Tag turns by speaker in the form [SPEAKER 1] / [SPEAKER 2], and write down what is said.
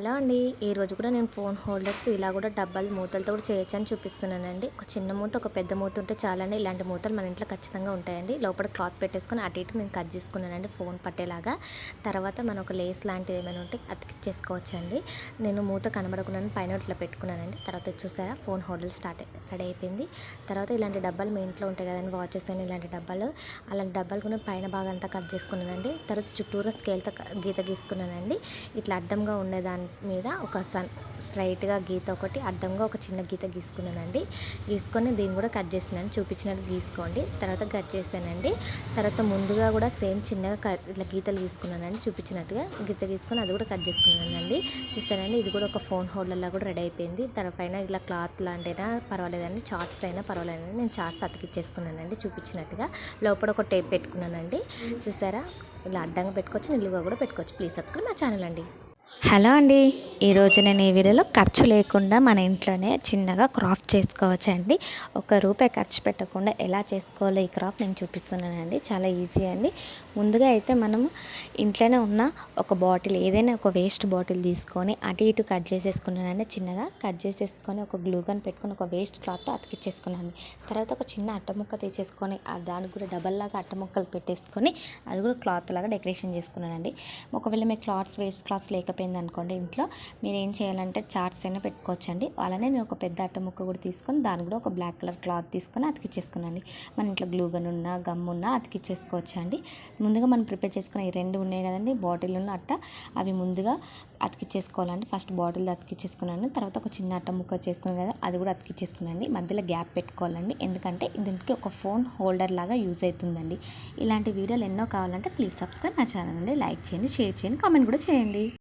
[SPEAKER 1] Hello అండి. ఈ రోజు కూడా నేను ఫోన్ హోల్డర్స్ ఇలా కూడా డబ్బాలు మూతలతో కూడా చేయొచ్చు అని చూపిస్తున్నానండి. ఒక చిన్న మూత ఒక పెద్ద మూత ఉంటే చాలండి. ఇలాంటి మూతలు మన ఇంట్లో ఖచ్చితంగా ఉంటాయండి. లోపల క్లాత్ పెట్టేసుకొని అటు ఇటు నేను కట్ చేసుకున్నానండి ఫోన్ పట్టేలాగా. తర్వాత మనం ఒక లేస్ లాంటిది ఏమైనా ఉంటే అతికిచ్చేసుకోవచ్చు అండి నేను మూత కనబడకుండా పైన ఇట్లా పెట్టుకున్నానండి. తర్వాత చూసారా? ఫోన్ హోల్డర్ స్టార్ట్ రెడీ అయిపోయింది. తర్వాత ఇలాంటి డబ్బాలు మీ ఇంట్లో ఉంటాయి కదండి వాచెస్ అని ఇలాంటి డబ్బాలు. అలాంటి డబ్బాలు కూడా పైన భాగం అంతా కట్ చేసుకున్నానండి. తర్వాత చుట్టూరా స్కేల్తో గీత గీసుకున్నానండి. ఇట్లా అడ్డంగా ఉండే దాని మీద ఒక సన్ స్ట్రైట్గా గీత ఒకటి అడ్డంగా ఒక చిన్న గీత గీసుకున్నానండి. గీసుకొని దీన్ని కూడా కట్ చేసినాను. చూపించినట్టు గీసుకోండి. తర్వాత కట్ చేశానండి. తర్వాత ముందుగా కూడా సేమ్ చిన్నగా కట్ ఇట్లా గీతలు గీసుకున్నానండి. చూపించినట్టుగా గీత గీసుకొని అది కూడా కట్ చేసుకున్నానండి. చూస్తానండి ఇది కూడా ఒక ఫోన్ హోల్డర్లా కూడా రెడీ అయిపోయింది. తర్వాత పైన ఇలా క్లాత్ లాంటినా పర్వాలేదండి. చార్ట్స్ అయినా పర్వాలేదండి. నేను చార్ట్స్ అతికిచ్చేసుకున్నానండి చూపించినట్టుగా. లోపల ఒక టేప్ పెట్టుకున్నానండి. చూసారా? ఇలా అడ్డంగా పెట్టుకోవచ్చు నిలువుగా కూడా పెట్టుకోవచ్చు. ప్లీజ్ సబ్స్క్రైబ్ మా ఛానల్ అండి. హలో అండి. ఈరోజు నేను ఈ వీడియోలో ఖర్చు లేకుండా మన ఇంట్లోనే చిన్నగా క్రాఫ్ట్ చేసుకోవచ్చండి. ఒక రూపాయి ఖర్చు పెట్టకుండా ఎలా చేసుకోవాలో ఈ క్రాఫ్ట్ నేను చూపిస్తున్నానండి. చాలా ఈజీ అండి. ముందుగా అయితే మనము ఇంట్లోనే ఉన్న ఒక బాటిల్ ఏదైనా ఒక వేస్ట్ బాటిల్ తీసుకొని అటు ఇటు కట్ చేసేసుకున్నానండి. చిన్నగా కట్ చేసేసుకొని ఒక గ్లూ గన్ పెట్టుకొని ఒక వేస్ట్ క్లాత్ అతికిచ్చేసుకున్నాను తర్వాత ఒక చిన్న అట్ట ముక్క తీసేసుకొని దానికి కూడా డబల్ లాగా అట్ట ముక్కలు పెట్టేసుకొని అది కూడా క్లాత్ లాగా డెకరేషన్ చేసుకున్నానండి. ఒకవేళ మీకు క్లాత్స్ వేస్ట్ క్లాత్స్ లేకపోయినా అనుకోండి ఇంట్లో మీరు ఏం చేయాలంటే చార్ట్స్ అయినా పెట్టుకోవచ్చండి. అలానే నేను ఒక పెద్ద అట్ట ముక్క కూడా తీసుకొని దాని కూడా ఒక బ్లాక్ కలర్ క్లాత్ తీసుకొని అతికిచ్చేసుకున్నాను మన ఇంట్లో గ్లూగన్ ఉన్నా గమ్ ఉన్నా అతికిచ్చేసుకోవచ్చండి. ముందుగా మనం ప్రిపేర్ చేసుకున్న ఈ రెండు ఉన్నాయి కదండి బాటిల్ ఉన్న అట్ట అవి ముందుగా అతికిచ్చేసుకోవాలండి. First bottle అతికిచ్చేసుకున్నాను. తర్వాత ఒక చిన్న అట్ట ముక్క చేసుకున్నాను కదా అది కూడా అతికిచ్చేసుకున్నాను మధ్యలో గ్యాప్ పెట్టుకోవాలండి. ఎందుకంటే దీనికి ఒక ఫోన్ హోల్డర్ లాగా యూజ్ అవుతుందండి. ఇలాంటి వీడియోలు ఎన్నో కావాలంటే ప్లీజ్ సబ్స్క్రైబ్ నా ఛానల్ అండి లైక్ చేయండి షేర్ చేయండి కామెంట్ కూడా చేయండి.